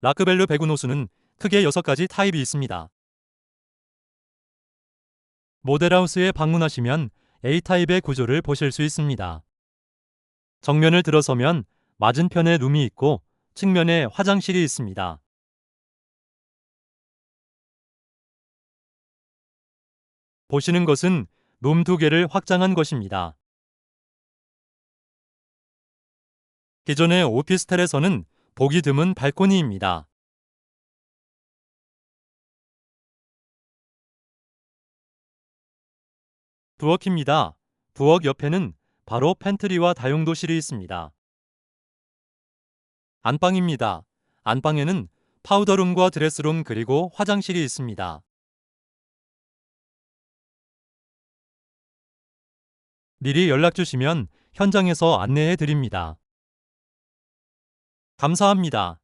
라크벨르 배군 호수는 크게 6가지 타입이 있습니다. 모델하우스에 방문하시면 A타입의 구조를 보실 수 있습니다. 정면을 들어서면 맞은편에 룸이 있고 측면에 화장실이 있습니다. 보시는 것은 룸 두 개를 확장한 것입니다. 기존의 오피스텔에서는 보기 드문 발코니입니다. 부엌입니다. 부엌 옆에는 바로 팬트리와 다용도실이 있습니다. 안방입니다. 안방에는 파우더룸과 드레스룸 그리고 화장실이 있습니다. 미리 연락 주시면 현장에서 안내해 드립니다. 감사합니다.